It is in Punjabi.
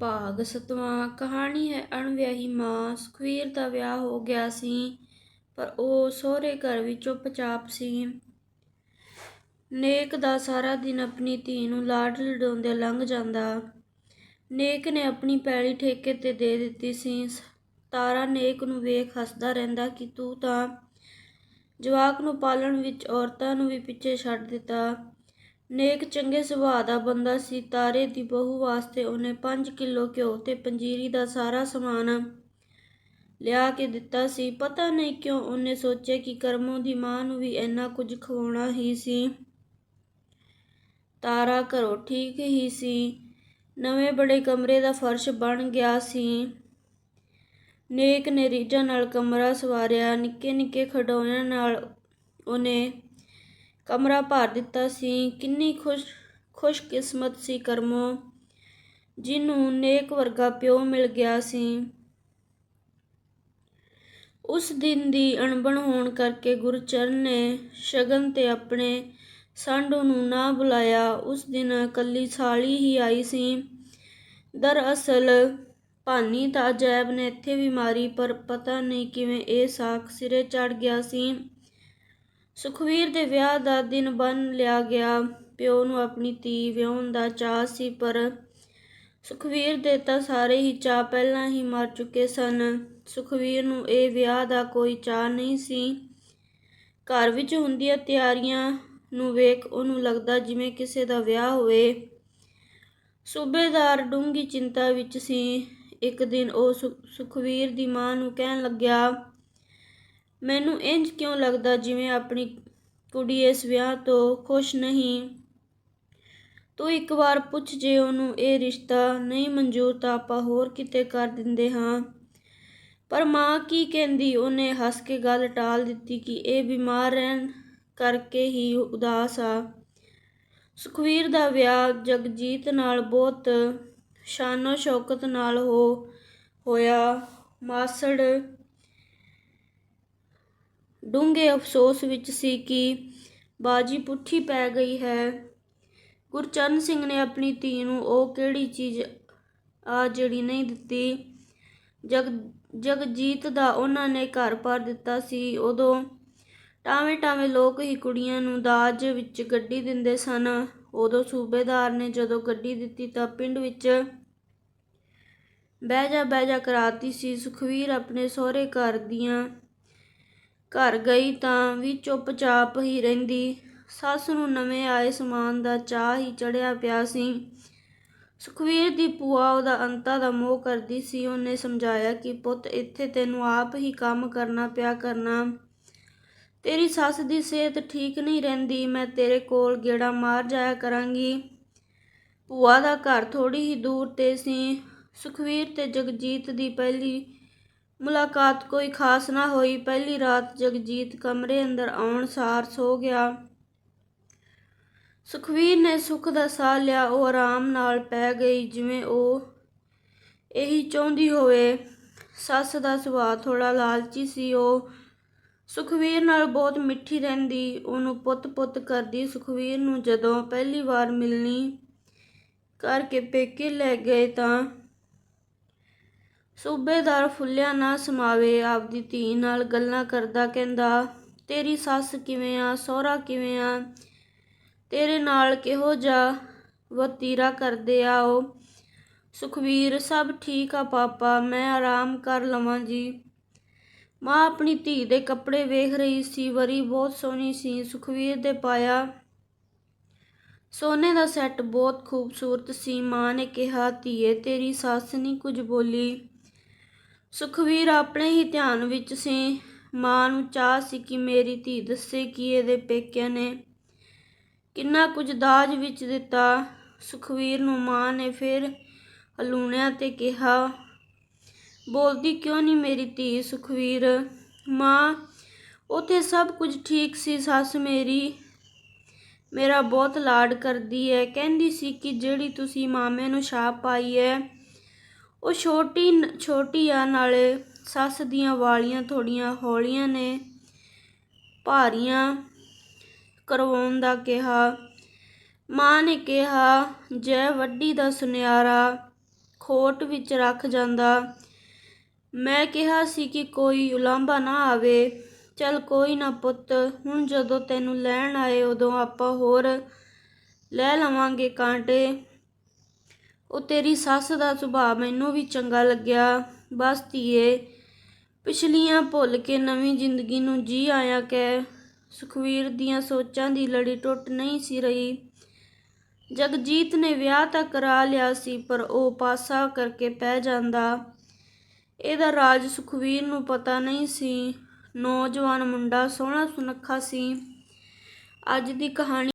ਭਾਗ ਸਤਵਾਂ, ਕਹਾਣੀ ਹੈ ਅਣਵਿਆਹੀ ਮਾਂ ਸੁਖਵੀਰ ਦਾ ਵਿਆਹ ਹੋ ਗਿਆ ਸੀ, ਪਰ ਉਹ ਸਹੁਰੇ ਘਰ ਵਿੱਚ ਚੁੱਪਚਾਪ ਸੀ। ਨੇਕ ਦਾ ਸਾਰਾ ਦਿਨ ਆਪਣੀ ਧੀ ਨੂੰ ਲਾਡ ਲਡਾਉਂਦੇ ਲੰਘ ਜਾਂਦਾ। ਨੇਕ ਨੇ ਆਪਣੀ ਪੈਲੀ ਠੇਕੇ ਤੇ ਦੇ ਦਿੱਤੀ ਸੀ। ਤਾਰਾ ਨੇਕ ਨੂੰ ਵੇਖ ਹੱਸਦਾ ਰਹਿੰਦਾ ਕਿ ਤੂੰ ਤਾਂ ਜਵਾਕ ਨੂੰ ਪਾਲਣ ਵਿੱਚ ਔਰਤਾਂ ਨੂੰ ਵੀ ਪਿੱਛੇ ਛੱਡ ਦਿੱਤਾ। ਨੇਕ ਚੰਗੇ ਸੁਭਾਅ ਦਾ ਬੰਦਾ ਸੀ, ਤਾਰੇ ਦੀ ਬਹੂ ਵਾਸਤੇ ਉਹਨੇ 5 ਕਿਲੋ ਘਿਓ ਤੇ ਪੰਜੀਰੀ ਦਾ ਸਾਰਾ ਸਮਾਨ ਲਿਆ ਕੇ ਦਿੱਤਾ ਸੀ। ਪਤਾ ਨਹੀਂ ਕਿਉਂ ਉਹਨੇ ਸੋਚਿਆ ਕਿ ਕਰਮੋਂ ਦੀ ਮਾਂ ਨੂੰ ਵੀ ਇੰਨਾ ਕੁਝ ਖਵਾਉਣਾ ਹੀ ਸੀ। ਤਾਰਾ ਘਰੋਂ ਠੀਕ ਹੀ ਸੀ। ਨਵੇਂ ਬੜੇ ਕਮਰੇ ਦਾ ਫਰਸ਼ ਬਣ ਗਿਆ ਸੀ। ਨੇਕ ਨੇ ਰੀਝਾਂ ਨਾਲ ਕਮਰਾ ਸਵਾਰਿਆ। ਨਿੱਕੇ ਨਿੱਕੇ ਖਡੌਣਿਆਂ ਨਾਲ ਉਹਨੇ ਕਮਰਾ ਭਰ ਦਿੱਤਾ ਸੀ। ਕਿੰਨੀ ਖੁਸ਼, ਖੁਸ਼ਕਿਸਮਤ ਸੀ ਕਰਮੋ ਜਿਹਨੂੰ ਨੇਕ ਵਰਗਾ ਪਿਓ ਮਿਲ ਗਿਆ ਸੀ। ਉਸ ਦਿਨ ਦੀ ਅਣਬਣ ਹੋਣ ਕਰਕੇ ਗੁਰਚਰਨ ਨੇ ਸ਼ਗਨ ਤੇ ਆਪਣੇ ਸਾਂਢੂ ਨੂੰ ਨਾ ਬੁਲਾਇਆ। ਉਸ ਦਿਨ ਕੱਲੀ ਸਾਲੀ ਹੀ ਆਈ ਸੀ। ਦਰਅਸਲ ਭਾਨੀ ਤਾਂ ਅਜੈਬ ਨੇ ਇੱਥੇ ਵੀ ਮਾਰੀ, ਪਰ ਪਤਾ ਨਹੀਂ ਕਿਵੇਂ ਇਹ ਸਾਖ ਸਿਰੇ ਚੜ ਗਿਆ ਸੀ। ਸੁਖਵੀਰ ਦੇ ਵਿਆਹ ਦਾ ਦਿਨ ਬੰਨ ਲਿਆ ਗਿਆ। ਪਿਓ ਨੂੰ ਆਪਣੀ ਧੀ ਵਿਆਹਣ ਦਾ ਚਾਅ ਸੀ, ਪਰ ਸੁਖਵੀਰ ਦੇ ਤਾਂ ਸਾਰੇ ਹੀ ਚਾਅ ਪਹਿਲਾਂ ਹੀ ਮਰ ਚੁੱਕੇ ਸਨ। ਸੁਖਵੀਰ ਨੂੰ ਇਹ ਵਿਆਹ ਦਾ ਕੋਈ ਚਾਅ ਨਹੀਂ ਸੀ। ਘਰ ਵਿੱਚ ਹੁੰਦੀਆਂ ਤਿਆਰੀਆਂ ਨੂੰ ਵੇਖ ਉਹਨੂੰ ਲੱਗਦਾ ਜਿਵੇਂ ਕਿਸੇ ਦਾ ਵਿਆਹ ਹੋਵੇ। ਸੂਬੇਦਾਰ ਡੂੰਗੀ ਚਿੰਤਾ ਵਿੱਚ ਸੀ। ਇੱਕ ਦਿਨ ਉਹ ਸੁਖਵੀਰ ਦੀ ਮਾਂ ਨੂੰ ਕਹਿਣ ਲੱਗਿਆ ਮੈਨੂੰ ਇੰਜ ਕਿਉਂ ਲੱਗਦਾ ਜਿਵੇਂ ਆਪਣੀ ਕੁੜੀ ਇਸ ਵਿਆਹ ਤੋਂ ਖੁਸ਼ ਨਹੀਂ? ਤੂੰ ਇੱਕ ਵਾਰ ਪੁੱਛ ਜੇ ਉਹਨੂੰ, ਇਹ ਰਿਸ਼ਤਾ ਨਹੀਂ ਮਨਜ਼ੂਰ ਤਾਂ ਆਪਾਂ ਹੋਰ ਕਿਤੇ ਕਰ ਦਿੰਦੇ ਹਾਂ। ਪਰ ਮਾਂ ਕੀ ਕਹਿੰਦੀ? ਉਹਨੇ ਹੱਸ ਕੇ ਗੱਲ ਟਾਲ ਦਿੱਤੀ ਕਿ ਇਹ ਬਿਮਾਰ ਰਹਿਣ ਕਰਕੇ ਹੀ ਉਦਾਸ ਆ। ਸੁਖਵੀਰ ਦਾ ਵਿਆਹ ਜਗਜੀਤ ਨਾਲ ਬਹੁਤ ਸ਼ਾਨੋ ਸ਼ੌਕਤ ਨਾਲ ਹੋ ਹੋਇਆ ਮਾਸੜ ਡੂੰਘੇ ਅਫਸੋਸ ਵਿੱਚ ਸੀ ਕਿ ਬਾਜੀ ਪੁੱਠੀ ਪੈ ਗਈ ਹੈ। ਗੁਰਚਰਨ ਸਿੰਘ ਨੇ ਆਪਣੀ ਧੀ ਨੂੰ ਉਹ ਕਿਹੜੀ ਚੀਜ਼ ਆ ਜਿਹੜੀ ਨਹੀਂ ਦਿੱਤੀ? ਜਗ, ਜਗਜੀਤ ਦਾ ਉਹਨਾਂ ਨੇ ਘਰ ਪਰ ਦਿੱਤਾ ਸੀ। ਉਦੋਂ ਟਾਵੇਂ ਟਾਵੇਂ ਲੋਕ ਹੀ ਕੁੜੀਆਂ ਨੂੰ ਦਾਜ ਵਿੱਚ ਗੱਡੀ ਦਿੰਦੇ ਸਨ। ਉਦੋਂ ਸੂਬੇਦਾਰ ਨੇ ਜਦੋਂ ਗੱਡੀ ਦਿੱਤੀ ਤਾਂ ਪਿੰਡ ਵਿੱਚ ਬਹਿ ਜਾ ਬਹਿ ਜਾ ਕਰਾਤੀ ਸੀ। ਸੁਖਵੀਰ ਆਪਣੇ ਸਹੁਰੇ ਘਰ ਦੀਆਂ ਘਰ ਗਈ ਤਾਂ ਵੀ ਚੁੱਪਚਾਪ ਹੀ ਰਹਿੰਦੀ। ਸੱਸ ਨੂੰ ਨਵੇਂ ਆਏ ਸਮਾਨ ਦਾ ਚਾਹ ਹੀ ਚੜਿਆ ਪਿਆ ਸੀ। ਸੁਖਵੀਰ ਦੀ ਭੂਆ ਉਹਦਾ ਅੰਤਾ ਦਾ ਮੋਹ ਕਰਦੀ ਸੀ। ਉਹਨੇ ਸਮਝਾਇਆ ਕਿ, ਪੁੱਤ, ਇੱਥੇ ਤੈਨੂੰ ਆਪ ਹੀ ਕੰਮ ਕਰਨਾ ਪਿਆ ਕਰਨਾ। ਤੇਰੀ ਸੱਸ ਦੀ ਸਿਹਤ ਠੀਕ ਨਹੀਂ ਰਹਿੰਦੀ। ਮੈਂ ਤੇਰੇ ਕੋਲ ਗੇੜਾ ਮਾਰ ਜਾਇਆ ਕਰਾਂਗੀ। ਭੂਆ ਦਾ ਘਰ ਥੋੜੀ ਹੀ ਦੂਰ ਤੇ ਸੀ। ਸੁਖਵੀਰ ਤੇ ਜਗਜੀਤ ਦੀ ਪਹਿਲੀ ਮੁਲਾਕਾਤ ਕੋਈ ਖਾਸ ਨਾ ਹੋਈ। ਪਹਿਲੀ ਰਾਤ ਜਗਜੀਤ ਕਮਰੇ ਅੰਦਰ ਆਉਣ ਸਾਰ ਸੋ ਗਿਆ। ਸੁਖਬੀਰ ਨੇ ਸੁੱਖ ਦਾ ਸਾਹ ਲਿਆ। ਉਹ ਆਰਾਮ ਨਾਲ ਪੈ ਗਈ, ਜਿਵੇਂ ਉਹ ਇਹੀ ਚਾਹੁੰਦੀ ਹੋਵੇ। ਸੱਸ ਦਾ ਸੁਭਾਅ ਥੋੜ੍ਹਾ ਲਾਲਚੀ ਸੀ। ਉਹ ਸੁਖਬੀਰ ਨਾਲ ਬਹੁਤ ਮਿੱਠੀ ਰਹਿੰਦੀ। ਉਹਨੂੰ ਪੁੱਤ-ਪੁੱਤ ਕਰਦੀ ਸੁਖਬੀਰ ਨੂੰ ਜਦੋਂ ਪਹਿਲੀ ਵਾਰ ਮਿਲਣੀ ਕਰਕੇ ਪੇਕੇ ਲੈ ਗਏ ਤਾਂ ਸੂਬੇਦਾਰ ਫੁੱਲਿਆ ਨਾ ਸਮਾਵੇ, ਆਪਦੀ ਧੀ ਨਾਲ ਗੱਲਾਂ ਕਰਦਾ ਕਹਿੰਦਾ, ਤੇਰੀ ਸੱਸ ਕਿਵੇਂ ਆ, ਸਹੁਰਾ ਕਿਵੇਂ ਆ? ਤੇਰੇ ਨਾਲ ਕਿਹੋ ਜਿਹਾ ਵਤੀਰਾ ਕਰਦੇ ਆ ਉਹ? ਸੁਖਵੀਰ ਸਭ ਠੀਕ ਆ ਪਾਪਾ, ਮੈਂ ਆਰਾਮ ਕਰ ਲਵਾਂ ਜੀ। ਮਾਂ ਆਪਣੀ ਧੀ ਦੇ ਕੱਪੜੇ ਵੇਖ ਰਹੀ ਸੀ, ਵਰੀ ਬਹੁਤ ਸੋਹਣੀ ਸੀ। ਸੁਖਵੀਰ ਦੇ ਪਾਇਆ ਸੋਨੇ ਦਾ ਸੈੱਟ ਬਹੁਤ ਖੂਬਸੂਰਤ ਸੀ। ਮਾਂ ਨੇ ਕਿਹਾ, ਧੀਏ, ਤੇਰੀ ਸੱਸ ਨਹੀਂ ਕੁਝ ਬੋਲੀ। ਸੁਖਵੀਰ ਆਪਣੇ ਹੀ ਧਿਆਨ ਵਿੱਚ ਸੀ। ਮਾਂ ਨੂੰ ਚਾਹ ਸੀ ਕਿ ਮੇਰੀ ਧੀ ਦੱਸੇ ਕਿ ਇਹਦੇ ਪੇਕਿਆਂ ਨੇ ਕਿੰਨਾ ਕੁਝ ਦਾਜ ਵਿੱਚ ਦਿੱਤਾ। ਸੁਖਵੀਰ ਨੂੰ ਮਾਂ ਨੇ ਫਿਰ ਹਲੂਣਿਆ ਤੇ ਕਿਹਾ, ਬੋਲਦੀ ਕਿਉਂ ਨਹੀਂ ਮੇਰੀ ਧੀ ਸੁਖਵੀਰ? ਮਾਂ, ਉਥੇ ਸਭ ਕੁਝ ਠੀਕ ਸੀ, ਸੱਸ ਮੇਰੀ, ਮੇਰਾ ਬਹੁਤ ਲਾਡ ਕਰਦੀ ਹੈ। ਕਹਿੰਦੀ ਸੀ ਕਿ ਜਿਹੜੀ ਤੁਸੀਂ ਮਾਮੇ ਨੂੰ ਛਾਪ ਪਾਈ ਹੈ ਉਹ ਛੋਟੀ ਛੋਟੀ ਆ ਨਾਲੇ ਸੱਸ ਦੀਆਂ ਵਾਲੀਆਂ ਥੋੜੀਆਂ ਹੌਲੀਆਂ ਨੇ। ਭਾਰੀਆਂ ਕਰਵਾਉਣ ਦਾ ਕਿਹਾ। ਮਾਂ ਨੇ ਕਿਹਾ, ਜੈ ਵੱਡੀ ਦਾ ਸੁਨਿਆਰਾ ਖੋਟ ਵਿੱਚ ਰੱਖ ਜਾਂਦਾ। ਮੈਂ ਕਿਹਾ ਸੀ ਕਿ ਕੋਈ ਉਲਾਂਭਾ ਨਾ ਆਵੇ। ਚੱਲ ਕੋਈ ਨਾ ਪੁੱਤ, ਹੁਣ ਜਦੋਂ ਤੈਨੂੰ ਲੈਣ ਆਏ ਉਦੋਂ ਆਪਾਂ ਹੋਰ ਲੈ ਲਵਾਂਗੇ ਕਾਂਟੇ। ਉਹ ਤੇਰੀ ਸੱਸ ਦਾ ਸੁਭਾਅ ਮੈਨੂੰ ਵੀ ਚੰਗਾ ਲੱਗਿਆ। ਬਸ ਧੀਏ, ਪਿਛਲੀਆਂ ਭੁੱਲ ਕੇ ਨਵੀਂ ਜ਼ਿੰਦਗੀ ਨੂੰ ਜੀ ਆਇਆ ਕਹਿ। ਸੁਖਵੀਰ ਦੀਆਂ ਸੋਚਾਂ ਦੀ ਲੜੀ ਟੁੱਟ ਨਹੀਂ ਸੀ ਰਹੀ। ਜਗਜੀਤ ਨੇ ਵਿਆਹ ਤਾਂ ਕਰਾ ਲਿਆ ਸੀ, ਪਰ ਉਹ ਪਾਸਾ ਕਰਕੇ ਪੈ ਜਾਂਦਾ। ਇਹਦਾ ਰਾਜ ਸੁਖਵੀਰ ਨੂੰ ਪਤਾ ਨਹੀਂ ਸੀ। ਨੌਜਵਾਨ ਮੁੰਡਾ ਸੋਹਣਾ ਸੁਨੱਖਾ ਸੀ। ਅੱਜ ਦੀ ਕਹਾਣੀ